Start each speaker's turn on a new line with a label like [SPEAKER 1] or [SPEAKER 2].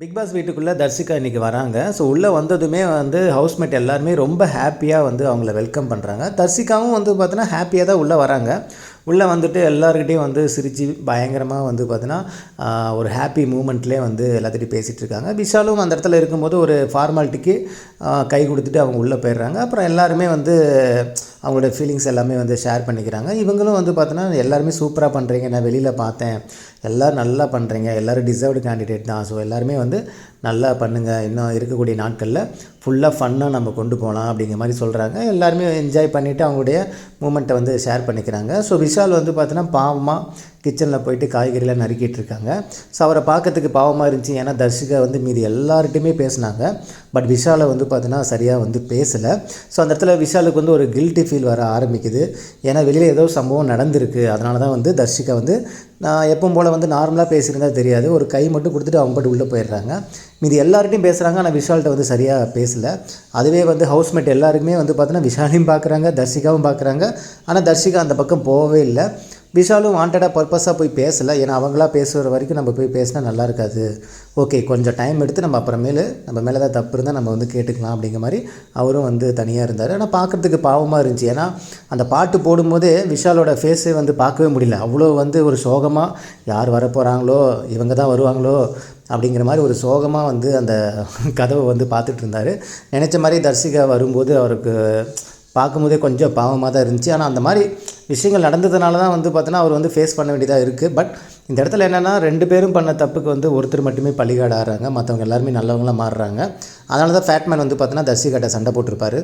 [SPEAKER 1] Big pass வீட்டுக்குள்ளே தர்சிகா இன்றைக்கி வராங்க. ஸோ உள்ளே வந்ததுமே வந்து ஹவுஸ்மேட் எல்லாருமே ரொம்ப ஹாப்பியாக வந்து அவங்கள வெல்கம் பண்ணுறாங்க தர்சிகாவும் வந்து பார்த்தீங்கன்னா ஹாப்பியாக தான் உள்ளே வராங்க. உள்ளே வந்துட்டு எல்லாருக்கிட்டையும் வந்து சிரித்து பயங்கரமாக வந்து பார்த்தீங்கன்னா ஒரு ஹாப்பி மூமெண்ட்லேயே வந்து எல்லாத்திட்டையும் பேசிகிட்டு இருக்காங்க. விஷாலும் அந்த இடத்துல இருக்கும்போது ஒரு ஃபார்மாலிட்டிக்கு கை கொடுத்துட்டு அவங்க உள்ளே போயிடுறாங்க. அப்புறம் எல்லாருமே வந்து அவங்களோட ஃபீலிங்ஸ் எல்லாமே வந்து ஷேர் பண்ணிக்கிறாங்க. இவங்களும் வந்து பார்த்தோன்னா எல்லாருமே சூப்பராக பண்ணுறீங்க நான் வெளியில் பார்த்தேன். எல்லோரும் நல்லா பண்ணுறீங்க எல்லோரும் டிசர்வ்டு கேண்டிடேட் தான். ஸோ எல்லாருமே வந்து நல்லா பண்ணுங்கள் இன்னும் இருக்கக்கூடிய நாட்களில் ஃபுல்லாக ஃபன்னாக நம்ம கொண்டு போகலாம் அப்படிங்கிற மாதிரி சொல்கிறாங்க எல்லாருமே என்ஜாய் பண்ணிவிட்டு அவங்களுடைய மூமெண்ட்டை வந்து ஷேர் பண்ணிக்கிறாங்க. ஸோ விஷால் வந்து பார்த்தீங்கன்னா பாவமாக கிச்சனில் போயிட்டு காய்கறிலாம் நறுக்கிட்டு இருக்காங்க ஸோ அவரை பார்க்கறதுக்கு பாவமாக இருந்துச்சு. ஏன்னா தர்ஷிகா வந்து மீதி எல்லார்கிட்டையுமே பேசினாங்க. பட் விஷாலை வந்து பார்த்தீங்கன்னா சரியாக வந்து பேசலை. ஸோ அந்த இடத்துல விஷாலுக்கு வந்து ஒரு கில்ட்டி ஃபீல் வர ஆரம்பிக்குது. ஏன்னா வெளியில் ஏதோ சம்பவம் நடந்திருக்கு. அதனால தான் வந்து தர்ஷிகா வந்து நான் எப்பவும் போல் வந்து நார்மலாக பேசியிருந்தா தெரியாது. ஒரு கை மட்டும் கொடுத்துட்டு அவங்க பாட்டு உள்ளே போயிடுறாங்க. மீதி எல்லார்ட்டையும் பேசுகிறாங்க ஆனால் விஷால்கிட்ட வந்து சரியாக பேசலை. அதுவே வந்து ஹவுஸ்மேட் எல்லாருக்குமே வந்து பார்த்தோன்னா விஷாலையும் பார்க்குறாங்க தர்ஷிகாவும் பார்க்குறாங்க ஆனால் தர்ஷிகா அந்த பக்கம் போகவே இல்லை. விஷாலும் வாண்டடாக பர்பஸாக போய் பேசலை. ஏன்னா அவங்களா பேசுகிற வரைக்கும் நம்ம போய் பேசினா நல்லா இருக்காது. ஓகே கொஞ்சம் டைம் எடுத்து நம்ம அப்புறமேலு நம்ம மேலே தான் தப்பு இருந்தால் நம்ம வந்து கேட்டுக்கலாம் அப்படிங்கிற மாதிரி அவரும் வந்து தனியாக இருந்தார். ஆனால் பார்க்குறதுக்கு பாவமாக இருந்துச்சு. ஏன்னா அந்த பாட்டு போடும்போதே விஷாலோட ஃபேஸே வந்து பார்க்கவே முடியல. அவ்வளோ வந்து ஒரு சோகமாக யார் வரப்போகிறாங்களோ இவங்க தான் வருவாங்களோ அப்படிங்கிற மாதிரி ஒரு சோகமாக வந்து அந்த கதவை வந்து பார்த்துட்டு இருந்தார். நினச்ச மாதிரி தர்சிகா வரும்போது அவருக்கு பார்க்கும்போதே கொஞ்சம் பாவமாக தான் இருந்துச்சு. ஆனால் அந்த மாதிரி விஷயங்கள் நடந்ததுனால தான் வந்து பார்த்தோன்னா அவர் வந்து ஃபேஸ் பண்ண வேண்டியதாக இருக்குது பட் இந்த இடத்துல என்னென்னா ரெண்டு பேரும் பண்ண தப்புக்கு வந்து ஒருத்தர் மட்டுமே பழிகாட ஆடுறாங்க மற்றவங்க எல்லாருமே நல்லவங்களாக மாறுறாங்க. அதனால தான் ஃபேட்மேன் வந்து பார்த்தோன்னா தர்சிகாட்ட சண்டை போட்டிருப்பாரு.